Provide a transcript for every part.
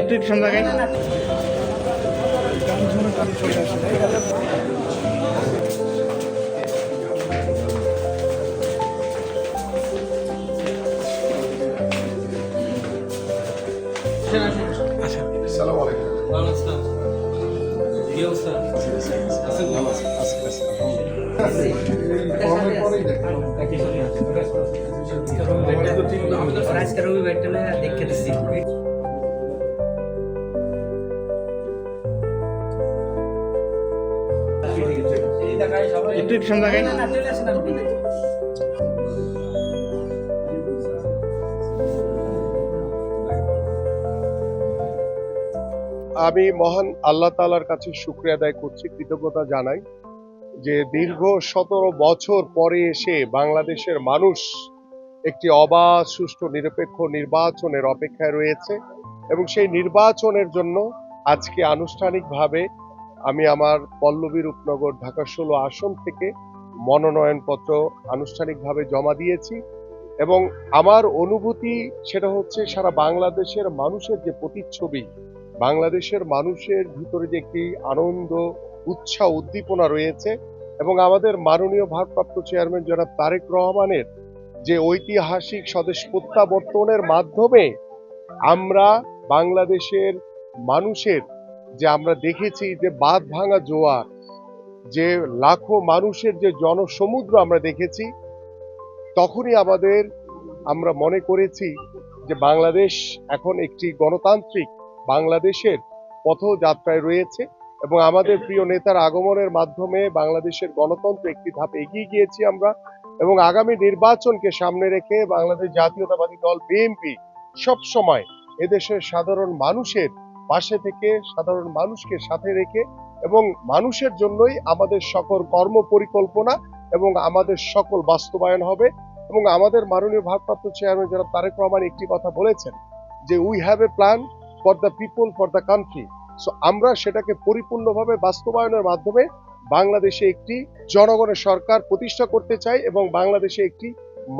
একটু একটু সামনে লাগাই আচ্ছা আসসালামু আলাইকুম আছেন? কি অবস্থা? আছেন ভালো? গরমের পরেই দেখেন আমি মহান আল্লাহ তালার কাছে শুক্রিয়া আদায় করছি কৃতজ্ঞতা জানাই। যে দীর্ঘ সতেরো বছর পরে এসে বাংলাদেশের মানুষ একটি অবাধ, সুষ্ঠু, নিরপেক্ষ নির্বাচনের অপেক্ষায় রয়েছে এবং সেই নির্বাচনের জন্য আজকে আনুষ্ঠানিকভাবে আমি আমার পল্লবী রূপনগর ঢাকা ষোলো আসন থেকে মনোনয়নপত্র আনুষ্ঠানিকভাবে জমা দিয়েছি এবং আমার অনুভূতি সেটা হচ্ছে সারা বাংলাদেশের মানুষের যে প্রতিচ্ছবি, বাংলাদেশের মানুষের ভিতরে যে একটি আনন্দ, উৎসাহ, উদ্দীপনা রয়েছে এবং আমাদের মাননীয় ভারপ্রাপ্ত চেয়ারম্যান জনাব তারেক রহমানের যে ঐতিহাসিক স্বদেশ প্রত্যাবর্তনের মাধ্যমে আমরা বাংলাদেশের মানুষের যে আমরা দেখেছি যে বাঁধ ভাঙা জোয়ার, যে লাখো মানুষের যে জনসমুদ্র আমরা দেখেছি, তখনই আমাদের আমরা মনে করেছি যে বাংলাদেশ এখন একটি গণতান্ত্রিক বাংলাদেশের পথযাত্রায় রয়েছে। এবং আমাদের প্রিয় নেতার আগমনের মাধ্যমে বাংলাদেশের গণতন্ত্র একটি ধাপ এগিয়ে গিয়েছি আমরা এবং আগামী নির্বাচনকে সামনে রেখে বাংলাদেশ জাতীয়তাবাদী দল, বিএনপি সব সময় এদেশের সাধারণ মানুষের পাশে থেকে, সাধারণ মানুষকে সাথে রেখে এবং মানুষের জন্যই আমাদের সকল কর্ম পরিকল্পনা এবং আমাদের সকল বাস্তবায়ন হবে এবং আমাদের মাননীয় ভারপ্রাপ্ত চেয়ারম্যান যারা তারেক রহমান একটি কথা বলেছেন যে we have a plan for the people for the country so আমরা সেটাকে পরিপূর্ণভাবে বাস্তবায়নের মাধ্যমে বাংলাদেশে একটি জনগণের সরকার প্রতিষ্ঠা করতে চাই এবং বাংলাদেশে একটি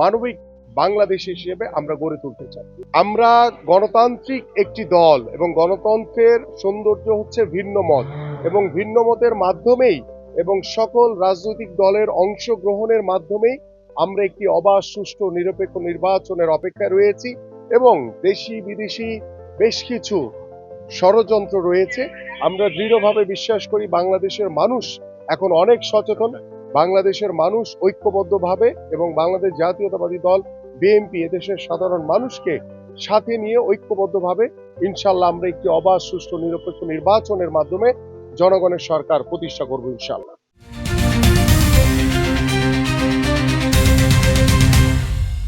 মানবিক বাংলাদেশ হিসেবে আমরা গড়ে তুলতে চাই। আমরা গণতান্ত্রিক একটি দল এবং গণতন্ত্রের সৌন্দর্য হচ্ছে ভিন্ন মত এবং ভিন্ন মতের মাধ্যমেই এবং সকল রাজনৈতিক দলের অংশগ্রহণের মাধ্যমেই আমরা একটি অবাধ, সুষ্ঠু, নিরপেক্ষ নির্বাচনের অপেক্ষায় রয়েছি এবং দেশি বিদেশি বেশ কিছু ষড়যন্ত্র রয়েছে। আমরা দৃঢ়ভাবে বিশ্বাস করি বাংলাদেশের মানুষ এখন অনেক সচেতন। বাংলাদেশের মানুষ ঐক্যবদ্ধভাবে এবং বাংলাদেশ জাতীয়তাবাদী দল, বিএনপি, এদেশের সাধারণ মানুষকে সাথে নিয়ে ঐক্যবদ্ধভাবে ইনশাল্লাহ আমরা একটি অবাধ, সুষ্ঠু, নিরপেক্ষ নির্বাচনের মাধ্যমে জনগণের সরকার প্রতিষ্ঠা করব ইনশাল্লাহ।